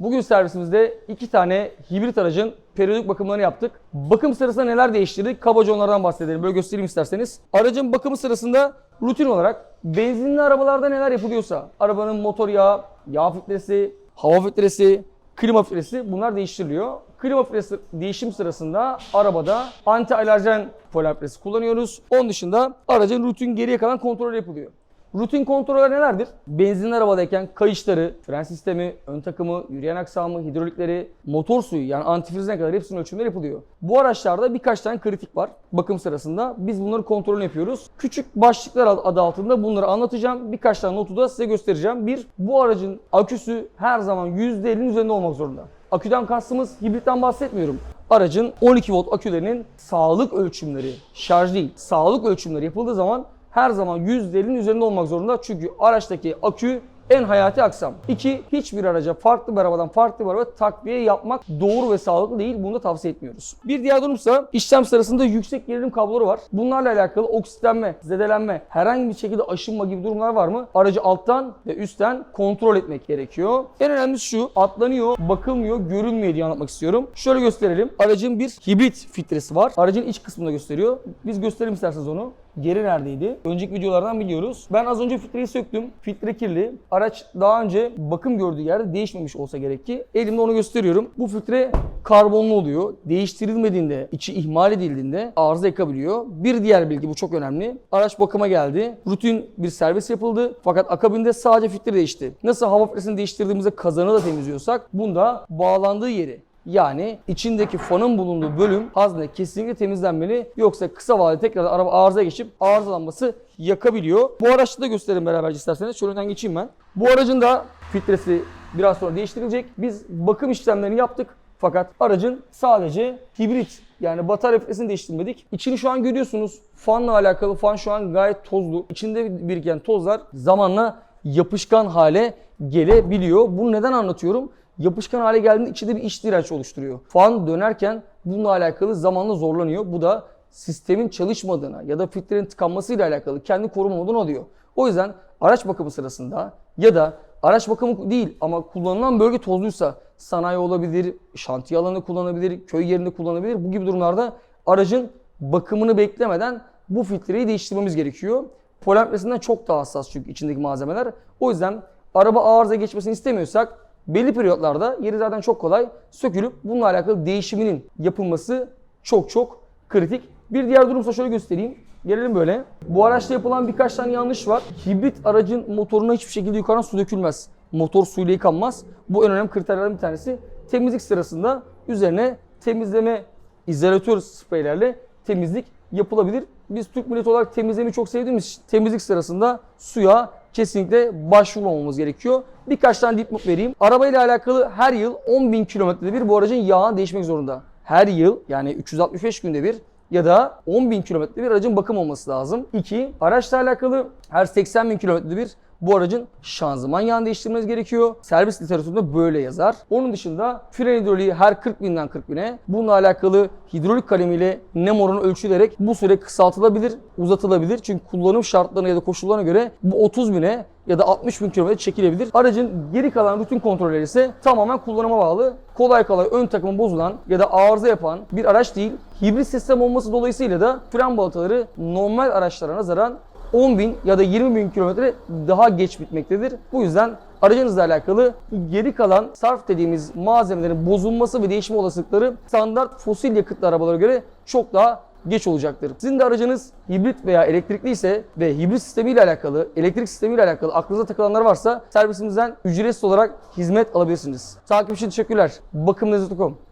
Bugün servisimizde iki tane hibrit aracın periyodik bakımlarını yaptık. Bakım sırasında neler değiştirdik? Kabaca onlardan bahsedelim. Böyle göstereyim isterseniz. Aracın bakımı sırasında rutin olarak benzinli arabalarda neler yapılıyorsa, arabanın motor yağı, yağ filtresi, hava filtresi, klima filtresi bunlar değiştiriliyor. Klima filtresi değişim sırasında arabada anti alerjen polen filtresi kullanıyoruz. Onun dışında aracın rutin geriye kalan kontrol yapılıyor. Rutin kontroller nelerdir? Benzinli arabadayken kayışları, fren sistemi, ön takımı, yürüyen aksamı, hidrolikleri, motor suyu yani antifrizine kadar hepsinin ölçümleri yapılıyor. Bu araçlarda birkaç tane kritik var bakım sırasında. Biz bunları kontrolünü yapıyoruz. Küçük başlıklar adı altında bunları anlatacağım. Birkaç tane notu da size göstereceğim. Bir, bu aracın aküsü her zaman %50'nin üzerinde olmak zorunda. Aküden kastımız hibritten bahsetmiyorum. Aracın 12 volt akülerinin sağlık ölçümleri, şarj değil, sağlık ölçümleri yapıldığı zaman her zaman %50'nin üzerinde olmak zorunda. Çünkü araçtaki akü en hayati aksam. İki, hiçbir araca farklı bir arabadan farklı bir araba takviye yapmak doğru ve sağlıklı değil. Bunu da tavsiye etmiyoruz. Bir diğer durumsa işlem sırasında yüksek gerilim kabloları var. Bunlarla alakalı oksitlenme, zedelenme, herhangi bir şekilde aşınma gibi durumlar var mı? Aracı alttan ve üstten kontrol etmek gerekiyor. En önemlisi şu, atlanıyor, bakılmıyor, görünmüyor diye anlatmak istiyorum. Şöyle gösterelim. Aracın bir hibrit filtresi var. Aracın iç kısmında gösteriyor. Biz gösterelim isterseniz onu. Geri neredeydi? Önceki videolardan biliyoruz. Ben az önce filtreyi söktüm. Filtre kirli. Araç daha önce bakım gördüğü yerde değişmemiş olsa gerek ki. Elimde onu gösteriyorum. Bu filtre karbonlu oluyor. Değiştirilmediğinde, içi ihmal edildiğinde arıza yakabiliyor. Bir diğer bilgi bu çok önemli. Araç bakıma geldi. Rutin bir servis yapıldı. Fakat akabinde sadece filtre değişti. Nasıl hava filtresini değiştirdiğimizde kazanı da temizliyorsak bunda bağlandığı yeri yani içindeki fanın bulunduğu bölüm hazne kesinlikle temizlenmeli. Yoksa kısa vadede tekrar araba arıza geçip arızalanması yakabiliyor. Bu araçta da gösterelim beraberce isterseniz. Şöyle önden geçeyim ben. Bu aracın da filtresi biraz sonra değiştirilecek. Biz bakım işlemlerini yaptık. Fakat aracın sadece hibrit yani batarya filtresini değiştirmedik. İçini şu an görüyorsunuz. Fanla alakalı fan şu an gayet tozlu. İçinde biriken tozlar zamanla yapışkan hale gelebiliyor. Bunu neden anlatıyorum? Yapışkan hale geldiğinde içinde bir iç direnç oluşturuyor. Fan dönerken bununla alakalı zamanla zorlanıyor. Bu da sistemin çalışmadığına ya da filtrenin tıkanmasıyla alakalı kendi koruma modunu alıyor. O yüzden araç bakımı sırasında ya da araç bakımı değil ama kullanılan bölge tozluysa sanayi olabilir, şantiye alanı kullanabilir, köy yerinde kullanabilir. Bu gibi durumlarda aracın bakımını beklemeden bu filtreyi değiştirmemiz gerekiyor. Polen çok daha hassas çünkü içindeki malzemeler. O yüzden araba arıza geçmesini istemiyorsak belli periyotlarda yeri zaten çok kolay sökülüp bununla alakalı değişiminin yapılması çok çok kritik. Bir diğer durumsa şöyle göstereyim. Gelelim böyle. Bu araçta yapılan birkaç tane yanlış var. Hibrit aracın motoruna hiçbir şekilde yukarıdan su dökülmez. Motor suyla yıkanmaz. Bu en önemli kriterlerden bir tanesi. Temizlik sırasında üzerine temizleme izolatör spreylerle temizlik yapılabilir. Biz Türk milleti olarak temizlemeyi çok sevdiğimiz temizlik sırasında suya kesinlikle başvurmamamız gerekiyor. Birkaç tane dipnot vereyim. Arabayla alakalı her yıl 10.000 kilometrede bir bu aracın yağı değişmek zorunda. Her yıl yani 365 günde bir ya da 10.000 kilometrede bir aracın bakım olması lazım. 2. Araçla alakalı her 80.000 kilometrede bir bu aracın şanzıman yağını değiştirmeniz gerekiyor. Servis literatüründe böyle yazar. Onun dışında fren hidroliği her 40 binden 40 bine. Bununla alakalı hidrolik kalemiyle nem oranı ölçülerek bu süre kısaltılabilir, uzatılabilir. Çünkü kullanım şartlarına ya da koşullarına göre bu 30 bine ya da 60 bin kilometre çekilebilir. Aracın geri kalan rutin kontrolleri ise tamamen kullanıma bağlı. Kolay kolay ön takımı bozulan ya da arıza yapan bir araç değil. Hibrit sistem olması dolayısıyla da fren balataları normal araçlara nazaran 10 bin ya da 20 bin kilometre daha geç bitmektedir. Bu yüzden aracınızla alakalı geri kalan sarf dediğimiz malzemelerin bozulması ve değişme olasılıkları standart fosil yakıtlı arabalara göre çok daha geç olacaktır. Sizin de aracınız hibrit veya elektrikli ise ve hibrit sistemiyle alakalı, elektrik sistemiyle alakalı aklınıza takılanlar varsa servisimizden ücretsiz olarak hizmet alabilirsiniz. Takip için teşekkürler. Bakımnezet.com